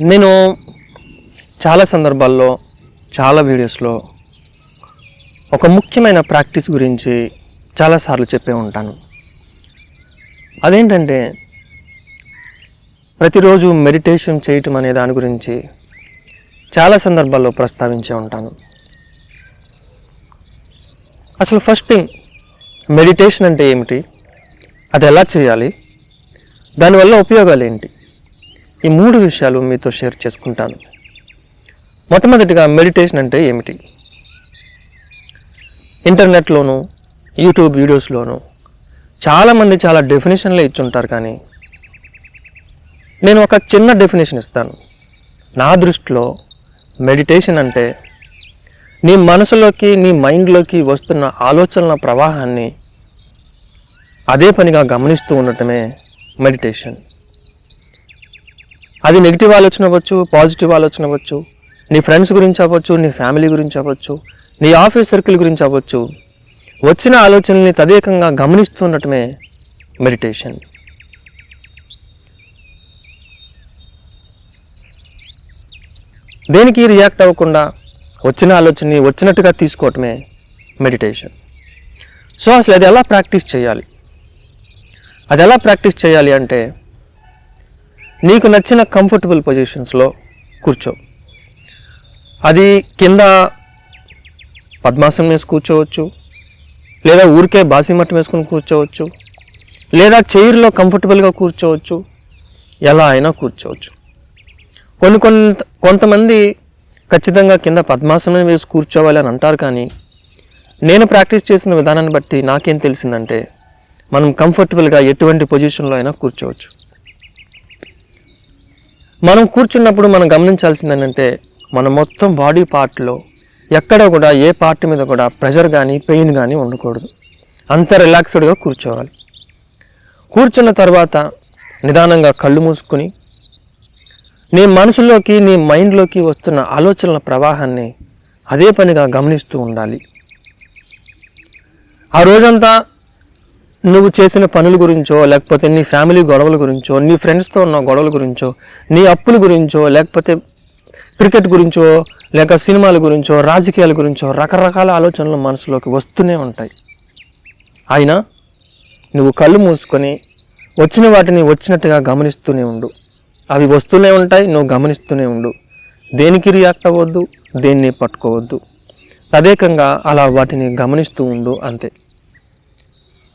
నేను చాలా సందర్భాల్లో చాలా వీడియోస్లో ఒక ముఖ్యమైన ప్రాక్టీస్ గురించి చాలాసార్లు చెప్పే ఉంటాను. అదేంటంటే ప్రతిరోజు మెడిటేషన్ చేయటం అనే దాని గురించి చాలా సందర్భాల్లో ప్రస్తావించే ఉంటాను. అసలు ఫస్ట్ థింగ్ మెడిటేషన్ అంటే ఏమిటి? అది ఎలా చేయాలి? దానివల్ల ఉపయోగాలు ఏంటి? ఈ మూడు విషయాలు మీతో షేర్ చేసుకుంటాను. మొట్టమొదటిగా మెడిటేషన్ అంటే ఏమిటి? ఇంటర్నెట్లోను యూట్యూబ్ వీడియోస్లోను చాలామంది చాలా డెఫినేషన్లే ఇచ్చుంటారు కానీ నేను ఒక చిన్న డెఫినేషన్ ఇస్తాను. నా దృష్టిలో మెడిటేషన్ అంటే నీ మనసులోకి నీ మైండ్లోకి వస్తున్న ఆలోచనల ప్రవాహాన్ని అదే పనిగా గమనిస్తూ ఉండటమే మెడిటేషన్. అది నెగిటివ్ ఆలోచన అవ్వచ్చు పాజిటివ్ ఆలోచన అవ్వచ్చు నీ ఫ్రెండ్స్ గురించి అవ్వచ్చు నీ ఫ్యామిలీ గురించి అవ్వచ్చు నీ ఆఫీస్ సర్కిల్ గురించి అవ్వచ్చు. వచ్చిన ఆలోచనల్ని తదేకంగా గమనిస్తుండటమే మెడిటేషన్ దేనికి రియాక్ట్ అవ్వకుండా వచ్చిన ఆలోచనని వచ్చినట్టుగా తీసుకోవటమే మెడిటేషన్ సో అసలు అది ఎలా ప్రాక్టీస్ చేయాలి? అది ఎలా ప్రాక్టీస్ చేయాలి అంటే నీకు నచ్చిన కంఫర్టబుల్ పొజిషన్స్లో కూర్చో. అది కింద పద్మాసనం వేసి కూర్చోవచ్చు లేదా ఊరికే బాసిమట్టం వేసుకుని కూర్చోవచ్చు లేదా చైర్లో కంఫర్టబుల్గా కూర్చోవచ్చు ఎలా అయినా కూర్చోవచ్చు. కొన్ని కొంత కొంతమంది ఖచ్చితంగా కింద పద్మాసనం వేసి కూర్చోవాలి అని అంటారు కానీ నేను ప్రాక్టీస్ చేసిన విధానాన్ని బట్టి నాకేం తెలిసిందంటే మనం కంఫర్టబుల్గా ఎటువంటి పొజిషన్లో అయినా కూర్చోవచ్చు. మనం కూర్చున్నప్పుడు మనం గమనించాల్సింది ఏంటంటే మన మొత్తం బాడీ పార్ట్లో ఎక్కడ కూడా ఏ పార్ట్ మీద కూడా ప్రెషర్ కానీ పెయిన్ కానీ ఉండకూడదు. అంత రిలాక్స్డ్గా కూర్చోవాలి. కూర్చున్న తర్వాత నిదానంగా కళ్ళు మూసుకొని నీ మనసులోకి నీ మైండ్లోకి వస్తున్న ఆలోచనల ప్రవాహాన్ని అదే పనిగా గమనిస్తూ ఉండాలి. ఆ రోజంతా నువ్వు చేసిన పనుల గురించో లేకపోతే నీ ఫ్యామిలీ గొడవల గురించో నీ ఫ్రెండ్స్తో ఉన్న గొడవల గురించో నీ అప్పుల గురించో లేకపోతే క్రికెట్ గురించో లేక సినిమాల గురించో రాజకీయాల గురించో రకరకాల ఆలోచనలు మనసులోకి వస్తూనే ఉంటాయి. అయినా నువ్వు కళ్ళు మూసుకొని వచ్చిన వాటిని వచ్చినట్టుగా గమనిస్తూనే ఉండు. అవి వస్తూనే ఉంటాయి నువ్వు గమనిస్తూనే ఉండు. దేనికి రియాక్ట్ అవ్వద్దు దేన్ని పట్టుకోవద్దు. తదేకంగా అలా వాటిని గమనిస్తూ ఉండు అంతే.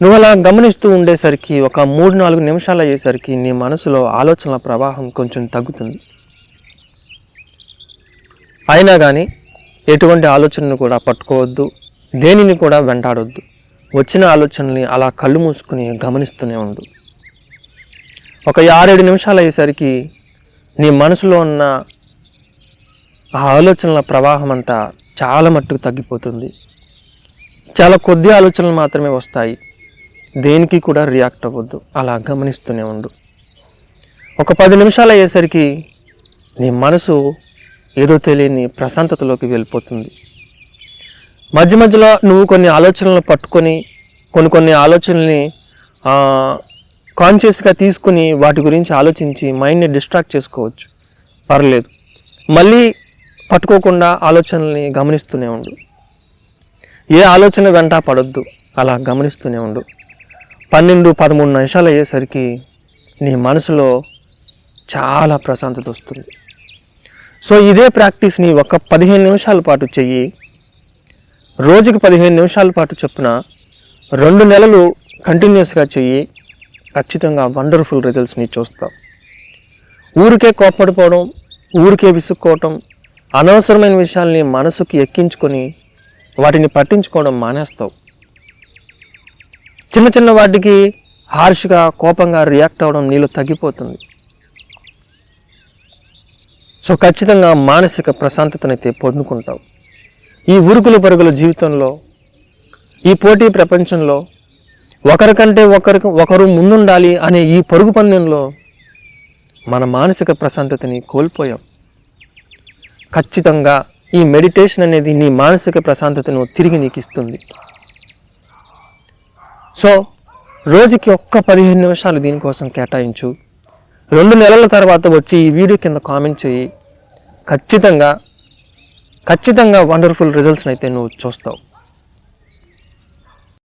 నువ్వు అలా గమనిస్తూ ఉండేసరికి ఒక మూడు నాలుగు నిమిషాలు అయ్యేసరికి నీ మనసులో ఆలోచనల ప్రవాహం కొంచెం తగ్గుతుంది. అయినా కానీ ఎటువంటి ఆలోచనను కూడా పట్టుకోవద్దు దేనిని కూడా వెంటాడొద్దు. వచ్చిన ఆలోచనల్ని అలా కళ్ళు మూసుకుని గమనిస్తూనే ఉండు. ఒక ఆరేడు నిమిషాలు అయ్యేసరికి నీ మనసులో ఉన్న ఆ ఆలోచనల ప్రవాహం అంతా చాలా మట్టుకు తగ్గిపోతుంది. చాలా కొద్ది ఆలోచనలు మాత్రమే వస్తాయి. దేనికి కూడా రియాక్ట్ అవ్వద్దు. అలా గమనిస్తూనే ఉండు. ఒక పది నిమిషాలు అయ్యేసరికి నీ మనసు ఏదో తెలియని ప్రశాంతతలోకి వెళ్ళిపోతుంది. మధ్య మధ్యలో నువ్వు కొన్ని ఆలోచనలు పట్టుకొని కొన్ని కొన్ని ఆలోచనల్ని కాన్షియస్గా తీసుకుని వాటి గురించి ఆలోచించి మైండ్ని డిస్ట్రాక్ట్ చేసుకోవచ్చు. పర్లేదు. మళ్ళీ పట్టుకోకుండా ఆలోచనల్ని గమనిస్తూనే ఉండు. ఏ ఆలోచన వెంట పడొద్దు. అలా గమనిస్తూనే ఉండు. పన్నెండు పదమూడు నిమిషాలు అయ్యేసరికి నీ మనసులో చాలా ప్రశాంతత వస్తుంది. సో ఇదే ప్రాక్టీస్ని ఒక పదిహేను నిమిషాల పాటు చెయ్యి. రోజుకి పదిహేను నిమిషాల పాటు చొప్పున రెండు నెలలు కంటిన్యూస్గా చెయ్యి. ఖచ్చితంగా వండర్ఫుల్ రిజల్ట్స్ని చూస్తావు ఊరికే కోపడిపోవడం ఊరికే విసుక్కోవటం అనవసరమైన విషయాల్ని మనసుకి ఎక్కించుకొని వాటిని పట్టించుకోవడం మానేస్తావు. చిన్న చిన్న వాటికి హార్ష్గా కోపంగా రియాక్ట్ అవ్వడం నీలో తగ్గిపోతుంది. సో ఖచ్చితంగా మానసిక ప్రశాంతతనైతే పొందుకుంటావు. ఈ ఉరుకుల పరుగుల జీవితంలో ఈ పోటీ ప్రపంచంలో ఒకరికంటే ఒకరికి ఒకరు ముందుండాలి అనే ఈ పరుగు పందెంలో మన మానసిక ప్రశాంతతని కోల్పోయాం. ఖచ్చితంగా ఈ మెడిటేషన్ అనేది నీ మానసిక ప్రశాంతతను తిరిగి నీకు ఇస్తుంది సో రోజుకి ఒక్క పదిహేను నిమిషాలు దీనికోసం కేటాయించు. రెండు నెలల తర్వాత వచ్చి ఈ వీడియో కింద కామెంట్ చేయి ఖచ్చితంగా ఖచ్చితంగా వండర్ఫుల్ రిజల్ట్స్ని అయితే నువ్వు చూస్తావు.